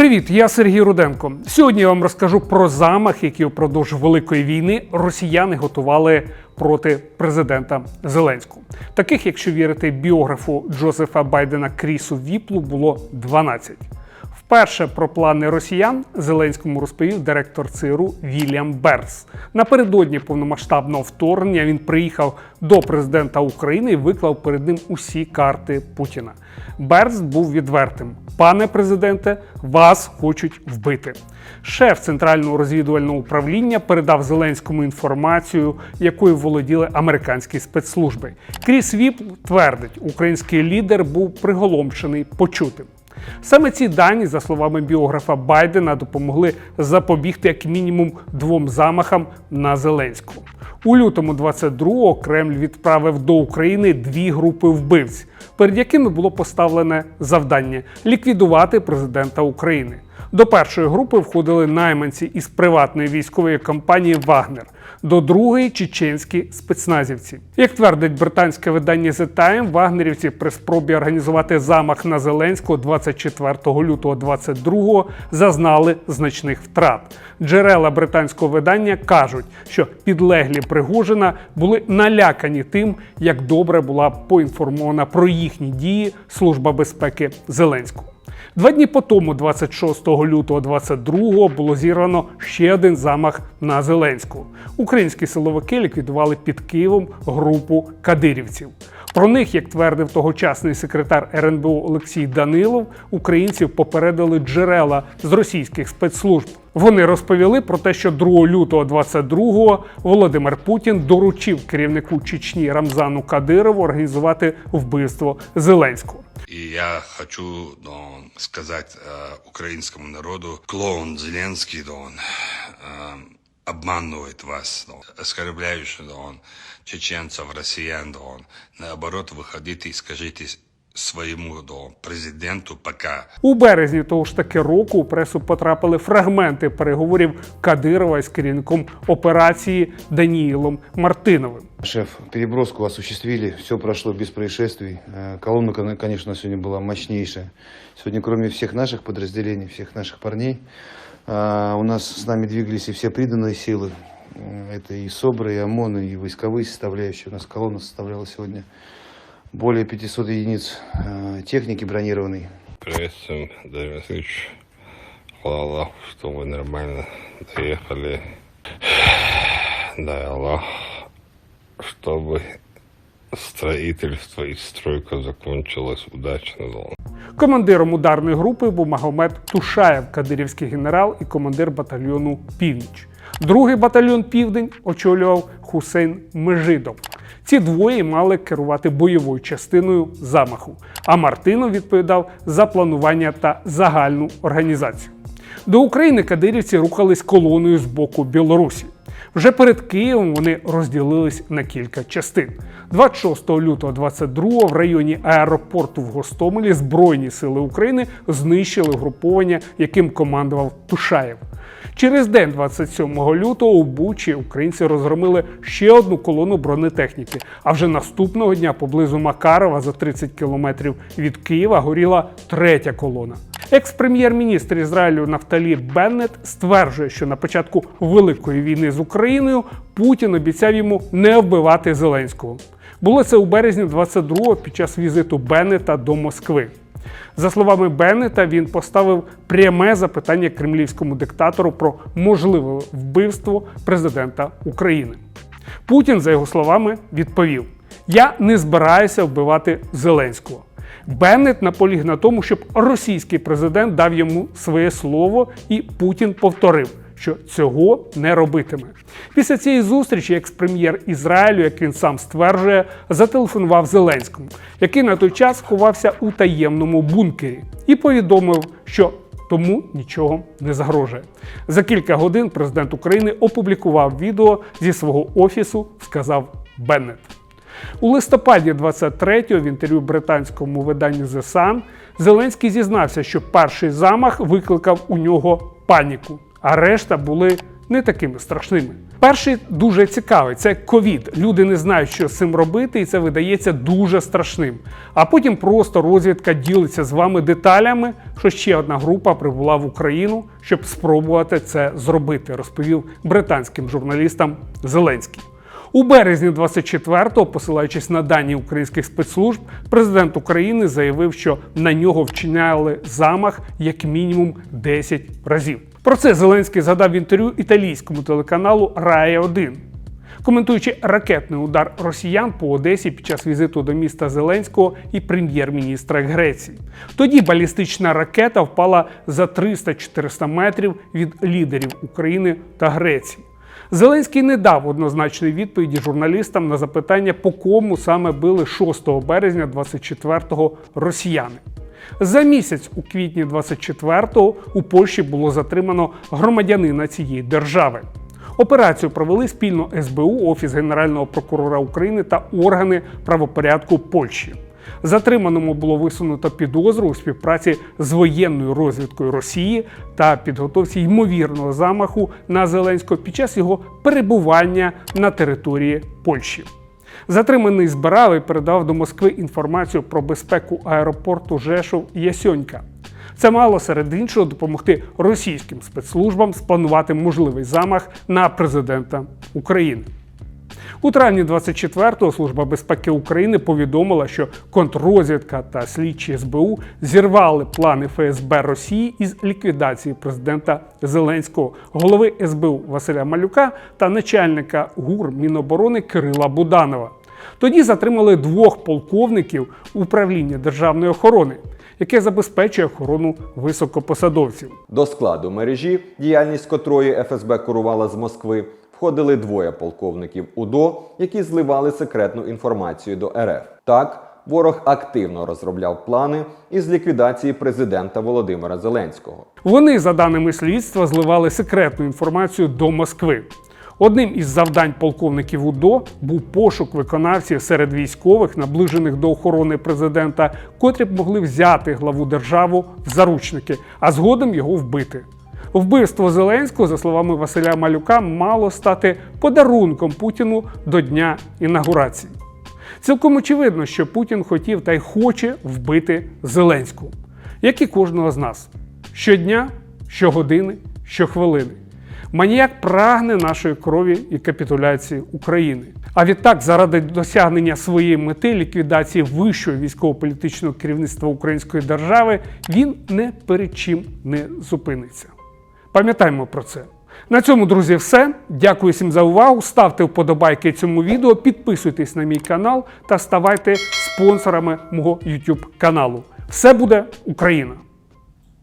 Привіт, я Сергій Руденко. Сьогодні я вам розкажу про замах, який упродовж великої війни росіяни готували проти президента Зеленського. Таких, якщо вірити біографу Джозефа Байдена Крісу Віплу, було 12. Вперше про плани росіян Зеленському розповів директор ЦРУ Вільям Берс. Напередодні повномасштабного вторгнення він приїхав до президента України і виклав перед ним усі карти Путіна. Берс був відвертим: пане президенте, вас хочуть вбити. Шеф центрального розвідувального управління передав Зеленському інформацію, якою володіли американські спецслужби. Кріс Віп твердить, український лідер був приголомшений почутим. Саме ці дані, за словами біографа Байдена, допомогли запобігти як мінімум двом замахам на Зеленського. У лютому 22-го Кремль відправив до України дві групи вбивць, перед якими було поставлене завдання ліквідувати президента України. До першої групи входили найманці із приватної військової компанії Вагнер, до другої чеченські спецназівці. Як твердить британське видання The Time, вагнерівці при спробі організувати замах на Зеленського 24 лютого 22 зазнали значних втрат. Джерела британського видання кажуть, що підлеглі Пригожина були налякані тим, як добре була поінформована про їхні дії Служба безпеки Зеленського. Два дні по тому, 26 лютого 22-го, було зірвано ще один замах на Зеленського. Українські силовики ліквідували під Києвом групу кадирівців. Про них, як твердив тогочасний секретар РНБО Олексій Данилов, українців попередили джерела з російських спецслужб. Вони розповіли про те, що 2 лютого 22-го Володимир Путін доручив керівнику Чечні Рамзану Кадирову організувати вбивство Зеленського. И я хочу да, он, сказать э, украинскому народу, клоун Зеленский, да, э, обманывает вас, да, он, оскорбляющий, да, он, чеченцев, россиян, да, он. Наоборот, выходите и скажите своему да, президенту пока. У березні того ж таки року у пресу потрапили фрагменти переговорів Кадирова із керівником операції Даніїлом Мартиновим. Шеф, переброску осуществили, все прошло без происшествий. Э, Колонна, кон- конечно, сегодня была мощнейшая. Сегодня, кроме всех наших подразделений, всех наших парней, э, у нас с нами двигались и все приданные силы. Это и СОБРы, и ОМОН, и войсковые составляющие. У нас колонна составляла сегодня более 500 единиц э, техники бронированной. Приветствуем, Дарья Васильевич. Аллаху, что вы нормально доехали. Дай Аллах, чтобы строительство и стройка закончилась удачно. Командиром ударної групи був Магомед Тушаєв, кадирівський генерал і командир батальйону Північ. Другий батальйон Південь очолював Хусейн Межидов. Ці двоє мали керувати бойовою частиною замаху, а Мартинов відповідав за планування та загальну організацію. До України кадирівці рухались колоною з боку Білорусі. Вже перед Києвом вони розділились на кілька частин. 26 лютого 22 в районі аеропорту в Гостомелі Збройні сили України знищили угруповання, яким командував Тушаєв. Через день, 27 лютого, у Бучі українці розгромили ще одну колону бронетехніки. А вже наступного дня поблизу Макарова за 30 кілометрів від Києва горіла третя колона. Екс-прем'єр-міністр Ізраїлю Нафталі Беннет стверджує, що на початку великої війни з Україною Путін обіцяв йому не вбивати Зеленського. Було це у березні 22-го під час візиту Беннета до Москви. За словами Беннета, він поставив пряме запитання кремлівському диктатору про можливе вбивство президента України. Путін, за його словами, відповів: Я не збираюся вбивати Зеленського. Беннет наполіг на тому, щоб російський президент дав йому своє слово, і Путін повторив, що цього не робитиме. Після цієї зустрічі екс-прем'єр Ізраїлю, як він сам стверджує, зателефонував Зеленському, який на той час ховався у таємному бункері, і повідомив, що тому нічого не загрожує. За кілька годин президент України опублікував відео зі свого офісу, сказав Беннет. У листопаді 23-го в інтерв'ю британському виданню The Sun Зеленський зізнався, що перший замах викликав у нього паніку, а решта були не такими страшними. Перший дуже цікавий це ковід. Люди не знають, що з цим робити, і це видається дуже страшним. А потім просто розвідка ділиться з вами деталями, що ще одна група прибула в Україну, щоб спробувати це зробити, розповів британським журналістам Зеленський. У березні 24-го, посилаючись на дані українських спецслужб, президент України заявив, що на нього вчиняли замах як мінімум 10 разів. Про це Зеленський згадав в інтерв'ю італійському телеканалу Рая 1 коментуючи ракетний удар росіян по Одесі під час візиту до міста Зеленського і прем'єр-міністра Греції. Тоді балістична ракета впала за 300-400 метрів від лідерів України та Греції. Зеленський не дав однозначної відповіді журналістам на запитання, по кому саме били 6 березня 24-го росіяни. За місяць у квітні 24-го у Польщі було затримано громадянина цієї держави. Операцію провели спільно СБУ, Офіс Генерального прокурора України та органи правопорядку Польщі. Затриманому було висунуто підозру у співпраці з воєнною розвідкою Росії та підготовці ймовірного замаху на Зеленського під час його перебування на території Польщі. Затриманий збирав і передав до Москви інформацію про безпеку аеропорту Жешов Ясьонька. Це мало серед іншого допомогти російським спецслужбам спланувати можливий замах на президента України. У травні 24-го Служба безпеки України повідомила, що контррозвідка та слідчі СБУ зірвали плани ФСБ Росії із ліквідації президента Зеленського, голови СБУ Василя Малюка та начальника ГУР Міноборони Кирила Буданова. Тоді затримали двох полковників управління державної охорони, яке забезпечує охорону високопосадовців. До складу мережі, діяльність котрої ФСБ керувала з Москви, входили двоє полковників УДО, які зливали секретну інформацію до РФ. Так, ворог активно розробляв плани із ліквідації президента Володимира Зеленського. Вони, за даними слідства, зливали секретну інформацію до Москви. Одним із завдань полковників УДО був пошук виконавців серед військових, наближених до охорони президента, котрі б могли взяти главу державу в заручники, а згодом його вбити. Вбивство Зеленського, за словами Василя Малюка, мало стати подарунком Путіну до дня інаугурації. Цілком очевидно, що Путін хотів та й хоче вбити Зеленського, як і кожного з нас. Щодня, щогодини, щохвилини. Маніяк прагне нашої крові і капітуляції України. А відтак, заради досягнення своєї мети ліквідації вищого військово-політичного керівництва української держави, він не перед чим не зупиниться. Пам'ятаємо про це. На цьому, друзі, все. Дякую всім за увагу. Ставте вподобайки цьому відео, підписуйтесь на мій канал та ставайте спонсорами мого YouTube каналу. Все буде Україна!